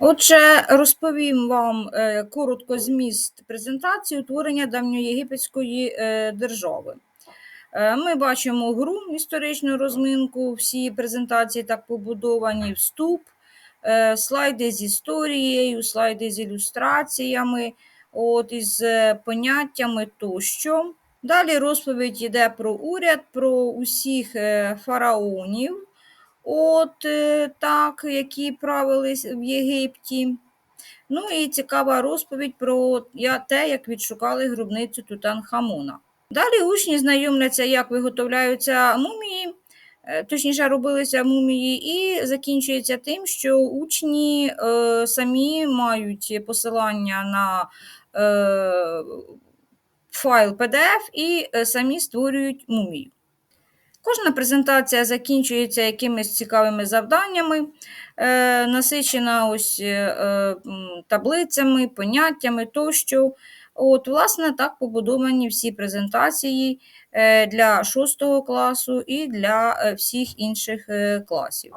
Отже, розповім вам е, коротко зміст презентації утворення давньоєгипетської е, держави. Е, Ми бачимо гру історичну розминку, всі презентації так побудовані, вступ, слайди з історією, слайди з ілюстраціями, от, із поняттями тощо. Далі розповідь йде про уряд, про усіх фараонів, от е, так, які правили в Єгипті. Ну і цікава розповідь про те, як відшукали гробницю Тутанхамона. Далі учні знайомляться, як виготовляються мумії, е, точніше робилися мумії, і закінчується тим, що учні е, самі мають посилання на е, файл PDF і е, самі створюють мумію. Кожна презентація закінчується якимись цікавими завданнями, е, насичена ось е, е, таблицями, поняттями тощо. От, власне, так побудовані всі презентації для 6 класу і для всіх інших класів.